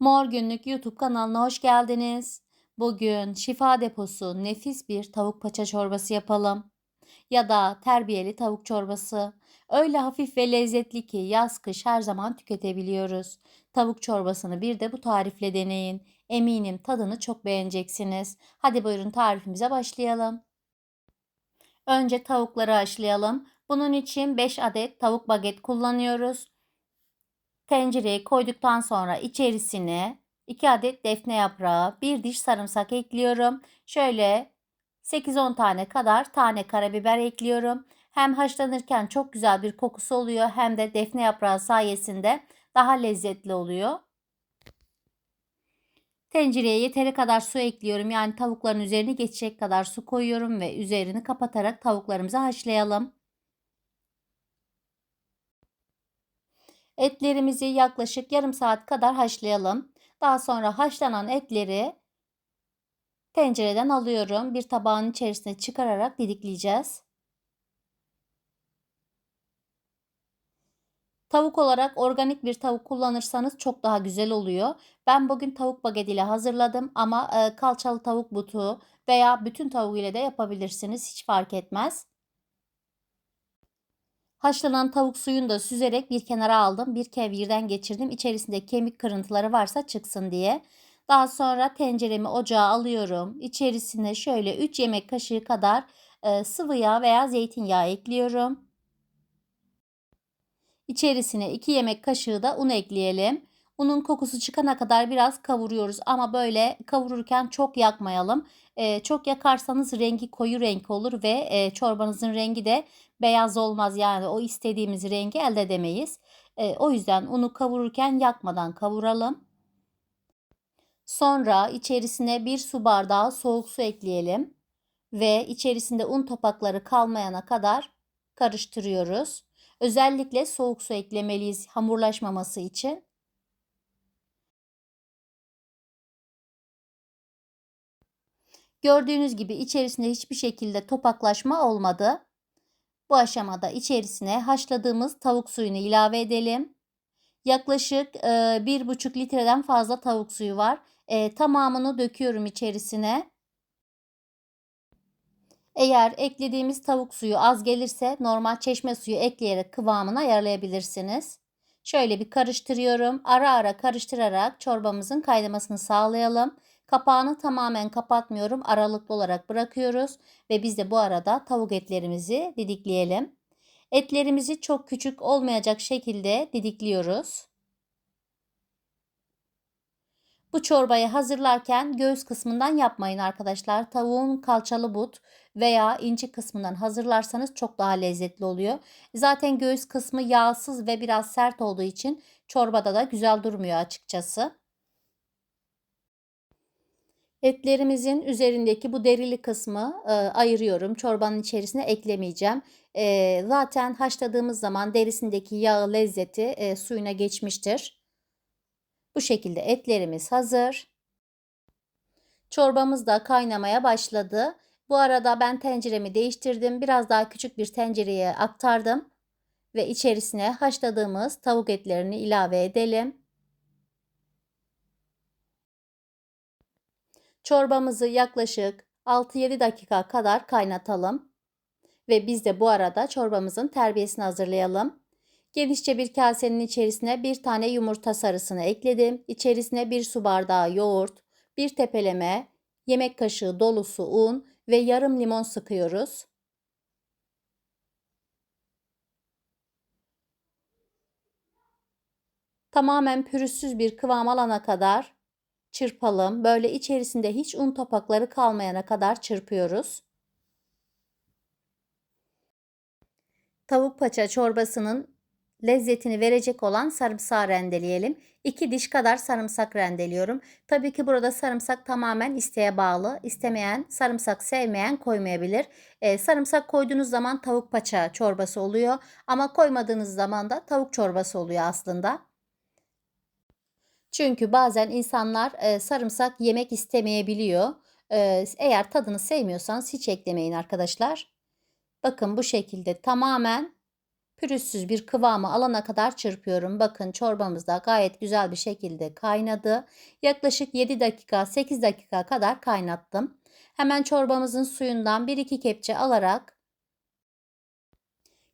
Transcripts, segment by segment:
Mor Günlük YouTube kanalına hoş geldiniz. Bugün şifa deposu nefis bir tavuk paça çorbası yapalım. Ya da terbiyeli tavuk çorbası. Öyle hafif ve lezzetli ki yaz kış her zaman tüketebiliyoruz. Tavuk çorbasını bir de bu tarifle deneyin. Eminim tadını çok beğeneceksiniz. Hadi buyurun tarifimize başlayalım. Önce tavukları haşlayalım. Bunun için 5 adet tavuk baget kullanıyoruz. Tencereye koyduktan sonra içerisine 2 adet defne yaprağı, 1 diş sarımsak ekliyorum. Şöyle 8-10 tane kadar tane karabiber ekliyorum. Hem haşlanırken çok güzel bir kokusu oluyor hem de defne yaprağı sayesinde daha lezzetli oluyor. Tencereye yeteri kadar su ekliyorum. Yani tavukların üzerine geçecek kadar su koyuyorum ve üzerini kapatarak tavuklarımızı haşlayalım. Etlerimizi yaklaşık yarım saat kadar haşlayalım. Daha sonra haşlanan etleri tencereden alıyorum. Bir tabağın içerisine çıkararak didikleyeceğiz. Tavuk olarak organik bir tavuk kullanırsanız çok daha güzel oluyor. Ben bugün tavuk baget ile hazırladım ama e, kalçalı tavuk butu veya bütün tavuk ile de yapabilirsiniz. Hiç fark etmez. Haşlanan tavuk suyunu da süzerek bir kenara aldım. Bir kevirden geçirdim. İçerisinde kemik kırıntıları varsa çıksın diye. Daha sonra tenceremi ocağa alıyorum. İçerisine şöyle 3 yemek kaşığı kadar e, sıvı yağ veya zeytinyağı ekliyorum. İçerisine 2 yemek kaşığı da un ekleyelim. Unun kokusu çıkana kadar biraz kavuruyoruz ama böyle kavururken çok yakmayalım. E, çok yakarsanız rengi koyu renk olur ve e, çorbanızın rengi de beyaz olmaz. Yani o istediğimiz rengi elde edemeyiz. E, o yüzden unu kavururken yakmadan kavuralım. Sonra içerisine bir su bardağı soğuk su ekleyelim ve içerisinde un topakları kalmayana kadar karıştırıyoruz. Özellikle soğuk su eklemeliyiz hamurlaşmaması için. Gördüğünüz gibi içerisinde hiçbir şekilde topaklaşma olmadı. Bu aşamada içerisine haşladığımız tavuk suyunu ilave edelim. Yaklaşık e, 1,5 litreden fazla tavuk suyu var. E, tamamını döküyorum içerisine. Eğer eklediğimiz tavuk suyu az gelirse normal çeşme suyu ekleyerek kıvamını ayarlayabilirsiniz. Şöyle bir karıştırıyorum. Ara ara karıştırarak çorbamızın kaynamasını sağlayalım. Kapağını tamamen kapatmıyorum. Aralıklı olarak bırakıyoruz ve biz de bu arada tavuk etlerimizi didikleyelim. Etlerimizi çok küçük olmayacak şekilde didikliyoruz. Bu çorbayı hazırlarken göğüs kısmından yapmayın arkadaşlar. Tavuğun kalçalı but veya inci kısmından hazırlarsanız çok daha lezzetli oluyor. Zaten göğüs kısmı yağsız ve biraz sert olduğu için çorbada da güzel durmuyor açıkçası. Etlerimizin üzerindeki bu derili kısmı e, ayırıyorum. Çorbanın içerisine eklemeyeceğim. E, zaten haşladığımız zaman derisindeki yağ lezzeti e, suyuna geçmiştir. Bu şekilde etlerimiz hazır. Çorbamız da kaynamaya başladı. Bu arada ben tenceremi değiştirdim. Biraz daha küçük bir tencereye aktardım. Ve içerisine haşladığımız tavuk etlerini ilave edelim. Çorbamızı yaklaşık 6-7 dakika kadar kaynatalım. Ve biz de bu arada çorbamızın terbiyesini hazırlayalım. Genişçe bir kasenin içerisine bir tane yumurta sarısını ekledim. İçerisine bir su bardağı yoğurt, bir tepeleme, yemek kaşığı dolusu un ve yarım limon sıkıyoruz. Tamamen pürüzsüz bir kıvam alana kadar çırpalım. Böyle içerisinde hiç un topakları kalmayana kadar çırpıyoruz. Tavuk paça çorbasının lezzetini verecek olan sarımsağı rendeleyelim. 2 diş kadar sarımsak rendeliyorum. Tabii ki burada sarımsak tamamen isteğe bağlı. İstemeyen, sarımsak sevmeyen koymayabilir. Ee, sarımsak koyduğunuz zaman tavuk paça çorbası oluyor. Ama koymadığınız zaman da tavuk çorbası oluyor aslında. Çünkü bazen insanlar e, sarımsak yemek istemeyebiliyor. E, eğer tadını sevmiyorsanız hiç eklemeyin arkadaşlar. Bakın bu şekilde tamamen Pürüzsüz bir kıvamı alana kadar çırpıyorum. Bakın çorbamız da gayet güzel bir şekilde kaynadı. Yaklaşık 7 dakika 8 dakika kadar kaynattım. Hemen çorbamızın suyundan 1-2 kepçe alarak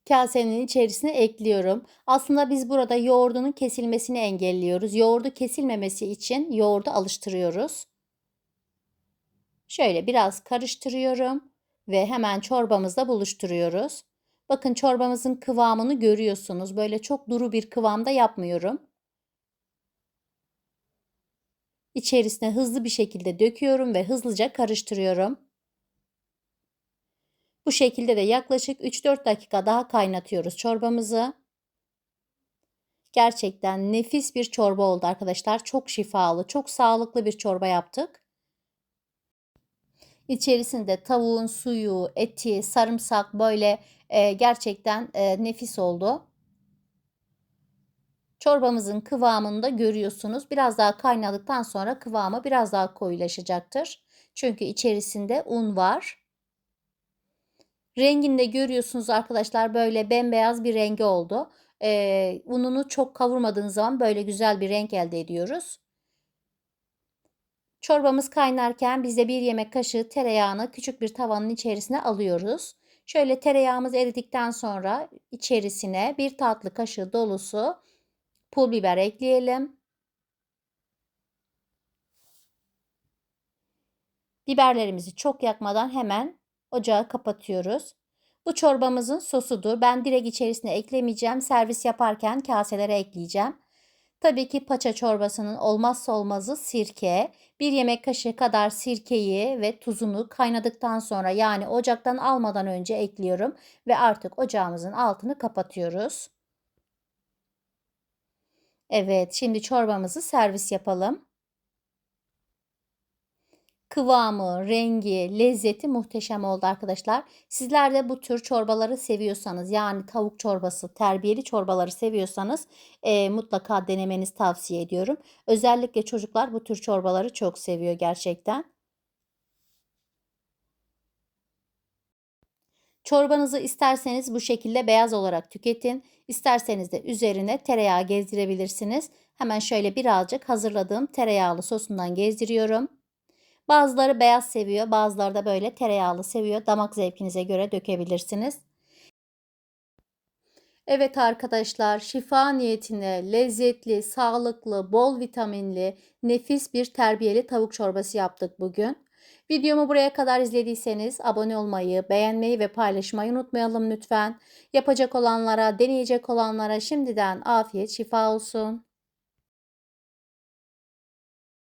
kasenin içerisine ekliyorum. Aslında biz burada yoğurdunun kesilmesini engelliyoruz. Yoğurdu kesilmemesi için yoğurdu alıştırıyoruz. Şöyle biraz karıştırıyorum ve hemen çorbamızla buluşturuyoruz. Bakın çorbamızın kıvamını görüyorsunuz. Böyle çok duru bir kıvamda yapmıyorum. İçerisine hızlı bir şekilde döküyorum ve hızlıca karıştırıyorum. Bu şekilde de yaklaşık 3-4 dakika daha kaynatıyoruz çorbamızı. Gerçekten nefis bir çorba oldu arkadaşlar. Çok şifalı, çok sağlıklı bir çorba yaptık. İçerisinde tavuğun suyu, eti, sarımsak böyle e, gerçekten e, nefis oldu. Çorbamızın kıvamını da görüyorsunuz. Biraz daha kaynadıktan sonra kıvamı biraz daha koyulaşacaktır. Çünkü içerisinde un var. Rengini de görüyorsunuz arkadaşlar böyle bembeyaz bir rengi oldu. Ee, ununu çok kavurmadığınız zaman böyle güzel bir renk elde ediyoruz. Çorbamız kaynarken biz de bir yemek kaşığı tereyağını küçük bir tavanın içerisine alıyoruz. Şöyle tereyağımız eridikten sonra içerisine bir tatlı kaşığı dolusu pul biber ekleyelim. Biberlerimizi çok yakmadan hemen ocağı kapatıyoruz. Bu çorbamızın sosudur. Ben direkt içerisine eklemeyeceğim. Servis yaparken kaselere ekleyeceğim. Tabii ki paça çorbasının olmazsa olmazı sirke. Bir yemek kaşığı kadar sirkeyi ve tuzunu kaynadıktan sonra yani ocaktan almadan önce ekliyorum ve artık ocağımızın altını kapatıyoruz. Evet, şimdi çorbamızı servis yapalım. Kıvamı, rengi, lezzeti muhteşem oldu arkadaşlar. Sizler de bu tür çorbaları seviyorsanız yani tavuk çorbası, terbiyeli çorbaları seviyorsanız e, mutlaka denemenizi tavsiye ediyorum. Özellikle çocuklar bu tür çorbaları çok seviyor gerçekten. Çorbanızı isterseniz bu şekilde beyaz olarak tüketin. İsterseniz de üzerine tereyağı gezdirebilirsiniz. Hemen şöyle birazcık hazırladığım tereyağlı sosundan gezdiriyorum. Bazıları beyaz seviyor, bazıları da böyle tereyağlı seviyor. Damak zevkinize göre dökebilirsiniz. Evet arkadaşlar, şifa niyetine lezzetli, sağlıklı, bol vitaminli, nefis bir terbiyeli tavuk çorbası yaptık bugün. Videomu buraya kadar izlediyseniz abone olmayı, beğenmeyi ve paylaşmayı unutmayalım lütfen. Yapacak olanlara, deneyecek olanlara şimdiden afiyet şifa olsun.